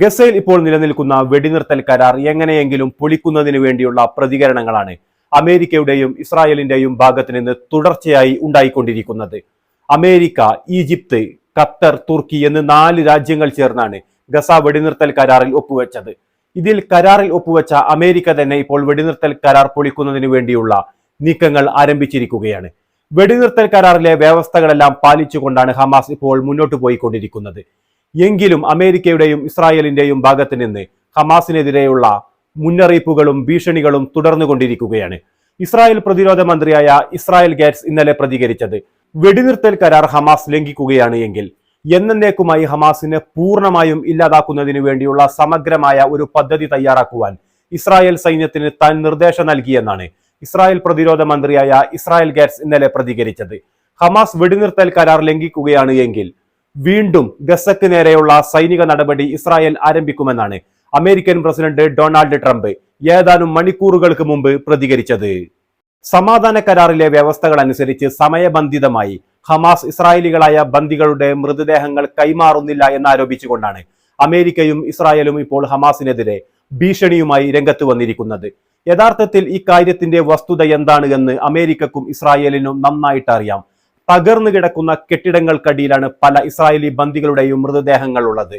ഗസയിൽ ഇപ്പോൾ നിലനിൽക്കുന്ന വെടിനിർത്തൽ കരാർ എങ്ങനെയെങ്കിലും പൊളിക്കുന്നതിന് വേണ്ടിയുള്ള പ്രതികരണങ്ങളാണ് അമേരിക്കയുടെയും ഇസ്രായേലിന്റെയും ഭാഗത്ത് നിന്ന് തുടർച്ചയായി ഉണ്ടായിക്കൊണ്ടിരിക്കുന്നത്. അമേരിക്ക ഈജിപ്ത് ഖത്തർ തുർക്കി എന്ന് നാല് രാജ്യങ്ങൾ ചേർന്നാണ് ഗസ വെടിനിർത്തൽ കരാറിൽ ഒപ്പുവെച്ചത്. ഇതിൽ കരാറിൽ ഒപ്പുവെച്ച അമേരിക്ക തന്നെ ഇപ്പോൾ വെടിനിർത്തൽ കരാർ പൊളിക്കുന്നതിന് വേണ്ടിയുള്ള നീക്കങ്ങൾ ആരംഭിച്ചിരിക്കുകയാണ്. വെടിനിർത്തൽ കരാറിലെ വ്യവസ്ഥകളെല്ലാം പാലിച്ചുകൊണ്ടാണ് ഹമാസ് ഇപ്പോൾ മുന്നോട്ട് പോയിക്കൊണ്ടിരിക്കുന്നത്. എങ്കിലും അമേരിക്കയുടെയും ഇസ്രായേലിന്റെയും ഭാഗത്ത് നിന്ന് ഹമാസിനെതിരെയുള്ള മുന്നറിയിപ്പുകളും ഭീഷണികളും തുടർന്നുകൊണ്ടിരിക്കുകയാണ്. ഇസ്രായേൽ പ്രതിരോധ മന്ത്രിയായ ഇസ്രായേൽ ഗേറ്റ്സ് ഇന്നലെ പ്രതികരിച്ചത് വെടിനിർത്തൽ കരാർ ഹമാസ് ലംഘിക്കുകയാണ് എങ്കിൽ എന്നേക്കുമായി ഹമാസിനെ പൂർണമായും ഇല്ലാതാക്കുന്നതിനു വേണ്ടിയുള്ള സമഗ്രമായ ഒരു പദ്ധതി തയ്യാറാക്കുവാൻ ഇസ്രായേൽ സൈന്യത്തിന് താൻ നിർദ്ദേശം നൽകിയെന്നാണ് ഇസ്രായേൽ പ്രതിരോധ മന്ത്രിയായ ഇസ്രായേൽ ഗേറ്റ്സ് ഇന്നലെ പ്രതികരിച്ചത്. ഹമാസ് വെടിനിർത്തൽ കരാർ ലംഘിക്കുകയാണ് എങ്കിൽ വീണ്ടും ഗസക്ക് നേരെയുള്ള സൈനിക നടപടി ഇസ്രായേൽ ആരംഭിക്കുമെന്നാണ് അമേരിക്കൻ പ്രസിഡന്റ് ഡൊണാൾഡ് ട്രംപ് ഏതാനും മണിക്കൂറുകൾക്ക് മുമ്പ് പ്രതികരിച്ചത്. സമാധാന കരാറിലെ വ്യവസ്ഥകൾ അനുസരിച്ച് സമയബന്ധിതമായി ഹമാസ് ഇസ്രായേലികളായ ബന്ദികളുടെ മൃതദേഹങ്ങൾ കൈമാറുന്നില്ല എന്നാരോപിച്ചുകൊണ്ടാണ് അമേരിക്കയും ഇസ്രായേലും ഇപ്പോൾ ഹമാസിനെതിരെ ഭീഷണിയുമായി രംഗത്ത് വന്നിരിക്കുന്നത്. യഥാർത്ഥത്തിൽ ഈ കാര്യത്തിന്റെ വസ്തുത എന്താണ് എന്ന് അമേരിക്കക്കും ഇസ്രായേലിനും നന്നായിട്ട് അറിയാം. തകർന്നു കിടക്കുന്ന കെട്ടിടങ്ങൾക്കടിയിലാണ് പല ഇസ്രായേലി ബന്ദികളുടെയും മൃതദേഹങ്ങൾ ഉള്ളത്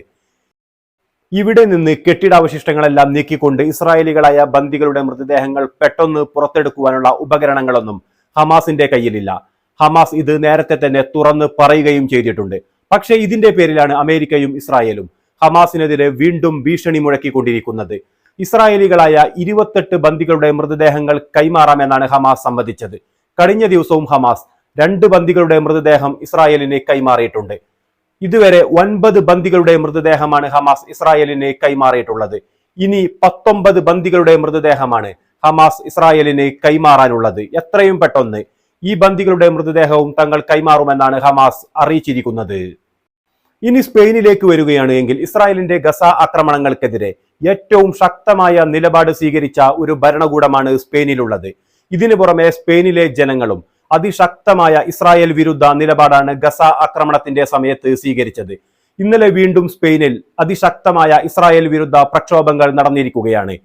ഇവിടെ നിന്ന് കെട്ടിടാവശിഷ്ടങ്ങളെല്ലാം നീക്കിക്കൊണ്ട് ഇസ്രായേലികളായ ബന്ദികളുടെ മൃതദേഹങ്ങൾ പെട്ടെന്ന് പുറത്തെടുക്കുവാനുള്ള ഉപകരണങ്ങളൊന്നും ഹമാസിന്റെ കയ്യിലില്ല. ഹമാസ് ഇത് നേരത്തെ തന്നെ തുറന്ന് പറയുകയും ചെയ്തിട്ടുണ്ട്. പക്ഷേ ഇതിന്റെ പേരിലാണ് അമേരിക്കയും ഇസ്രായേലും ഹമാസിനെതിരെ വീണ്ടും ഭീഷണി മുഴക്കിക്കൊണ്ടിരിക്കുന്നത്. ഇസ്രായേലികളായ ഇരുപത്തെട്ട് ബന്ദികളുടെ മൃതദേഹങ്ങൾ കൈമാറാമെന്നാണ് ഹമാസ് സമ്മതിച്ചത്. കഴിഞ്ഞ ദിവസവും ഹമാസ് രണ്ട് ബന്ദികളുടെ മൃതദേഹം ഇസ്രായേലിന് കൈമാറിയിട്ടുണ്ട്. ഇതുവരെ ഒൻപത് ബന്ദികളുടെ മൃതദേഹമാണ് ഹമാസ് ഇസ്രായേലിന് കൈമാറിയിട്ടുള്ളത്. ഇനി പത്തൊമ്പത് ബന്ദികളുടെ മൃതദേഹമാണ് ഹമാസ് ഇസ്രായേലിന് കൈമാറാനുള്ളത്. എത്രയും പെട്ടെന്ന് ഈ ബന്ദികളുടെ മൃതദേഹവും തങ്ങൾ കൈമാറുമെന്നാണ് ഹമാസ് അറിയിച്ചിരിക്കുന്നത്. ഇനി സ്പെയിനിലേക്ക് വരികയാണ് എങ്കിൽ ഇസ്രായേലിന്റെ ഗസ ആക്രമണങ്ങൾക്കെതിരെ ഏറ്റവും ശക്തമായ നിലപാട് സ്വീകരിച്ച ഒരു ഭരണകൂടമാണ് സ്പെയിനിലുള്ളത്. ഇതിനു പുറമെ സ്പെയിനിലെ ജനങ്ങളും അതിശക്തമായ ഇസ്രായേൽ വിരുദ്ധ നിലപാടാണ് ഗസ ആക്രമണത്തിന്റെ സമയത്ത് സ്വീകരിച്ചത്. ഇന്നലെ വീണ്ടും സ്പെയിനിൽ അതിശക്തമായ ഇസ്രായേൽ വിരുദ്ധ പ്രക്ഷോഭങ്ങൾ നടന്നിരിക്കുകയാണ്.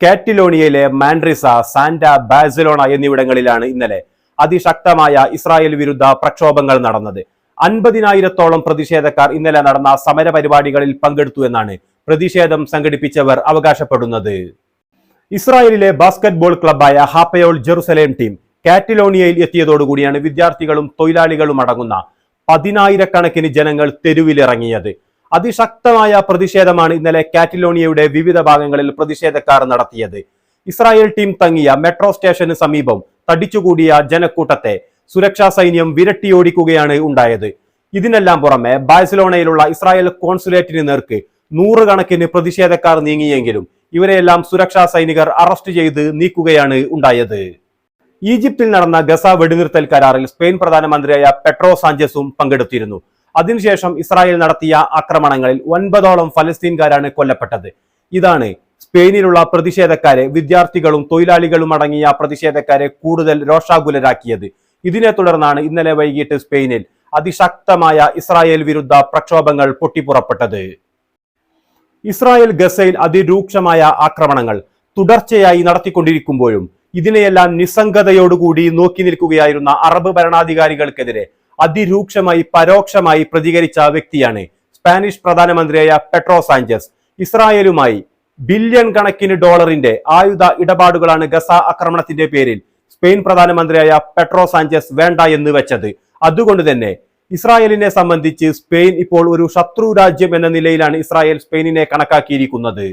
കാറ്റിലോണിയയിലെ മാൻഡ്രിസ സാന്റ ബാസിലോണ എന്നിവിടങ്ങളിലാണ് ഇന്നലെ അതിശക്തമായ ഇസ്രായേൽ വിരുദ്ധ പ്രക്ഷോഭങ്ങൾ നടന്നത്. അൻപതിനായിരത്തോളം പ്രതിഷേധക്കാർ ഇന്നലെ നടന്ന സമര പരിപാടികളിൽ പങ്കെടുത്തു എന്നാണ് പ്രതിഷേധം സംഘടിപ്പിച്ചവർ അവകാശപ്പെടുന്നത്. ഇസ്രായേലിലെ ബാസ്കറ്റ്ബോൾ ക്ലബായ ഹാപ്പയോൾ ജെറുസലേം ടീം കാറ്റിലോണിയയിൽ എത്തിയതോടുകൂടിയാണ് വിദ്യാർത്ഥികളും തൊഴിലാളികളും അടങ്ങുന്ന പതിനായിരക്കണക്കിന് ജനങ്ങൾ തെരുവിലിറങ്ങിയത്. അതിശക്തമായ പ്രതിഷേധമാണ് ഇന്നലെ കാറ്റലോണിയയുടെ വിവിധ ഭാഗങ്ങളിൽ പ്രതിഷേധക്കാർ നടത്തിയത്. ഇസ്രായേൽ ടീം തങ്ങിയ മെട്രോ സ്റ്റേഷന് സമീപം തടിച്ചുകൂടിയ ജനക്കൂട്ടത്തെ സുരക്ഷാ സൈന്യം വിരട്ടിയോടിക്കുകയാണ് ഉണ്ടായത്. ഇതിനെല്ലാം പുറമെ ബാഴ്സലോണയിലുള്ള ഇസ്രായേൽ കോൺസുലേറ്റിന് നേർക്ക് നൂറുകണക്കിന് പ്രതിഷേധക്കാർ നീങ്ങിയെങ്കിലും ഇവരെയെല്ലാം സുരക്ഷാ സൈനികർ അറസ്റ്റ് ചെയ്ത് നീക്കുകയാണ് ഉണ്ടായത്. ഈജിപ്തിൽ നടന്ന ഗസ വെടിനിർത്തൽ കരാറിൽ സ്പെയിൻ പ്രധാനമന്ത്രിയായ പെട്രോ സാഞ്ചസും പങ്കെടുത്തിരുന്നു. അതിനുശേഷം ഇസ്രായേൽ നടത്തിയ ആക്രമണങ്ങളിൽ ഒൻപതോളം ഫലസ്തീൻകാരാണ് കൊല്ലപ്പെട്ടത്. ഇതാണ് സ്പെയിനിലുള്ള പ്രതിഷേധക്കാരെ വിദ്യാർത്ഥികളും തൊഴിലാളികളും അടങ്ങിയ പ്രതിഷേധക്കാരെ കൂടുതൽ രോഷാകുലരാക്കിയത്. ഇതിനെ തുടർന്നാണ് ഇന്നലെ വൈകിട്ട് സ്പെയിനിൽ അതിശക്തമായ ഇസ്രായേൽ വിരുദ്ധ പ്രക്ഷോഭങ്ങൾ പൊട്ടിപ്പുറപ്പെട്ടത്. ഇസ്രായേൽ ഗസയിൽ അതിരൂക്ഷമായ ആക്രമണങ്ങൾ തുടർച്ചയായി നടത്തിക്കൊണ്ടിരിക്കുമ്പോഴും ഇതിനെയെല്ലാം നിസ്സംഗതയോടുകൂടി നോക്കി നിൽക്കുകയായിരുന്ന അറബ് ഭരണാധികാരികൾക്കെതിരെ അതിരൂക്ഷമായി പരോക്ഷമായി പ്രതികരിച്ച വ്യക്തിയാണ് സ്പാനിഷ് പ്രധാനമന്ത്രിയായ പെട്രോ സാഞ്ചസ്. ഇസ്രായേലുമായി ബില്യൺ കണക്കിന് ഡോളറിന്റെ ആയുധ ഇടപാടുകളാണ് ഗസ ആക്രമണത്തിന്റെ പേരിൽ സ്പെയിൻ പ്രധാനമന്ത്രിയായ പെട്രോ സാഞ്ചസ് വേണ്ട എന്ന് വെച്ചത്. അതുകൊണ്ട് തന്നെ ഇസ്രായേലിനെ സംബന്ധിച്ച് സ്പെയിൻ ഇപ്പോൾ ഒരു ശത്രു രാജ്യം എന്ന നിലയിലാണ് ഇസ്രായേൽ സ്പെയിനിനെ കണക്കാക്കിയിരിക്കുന്നത്.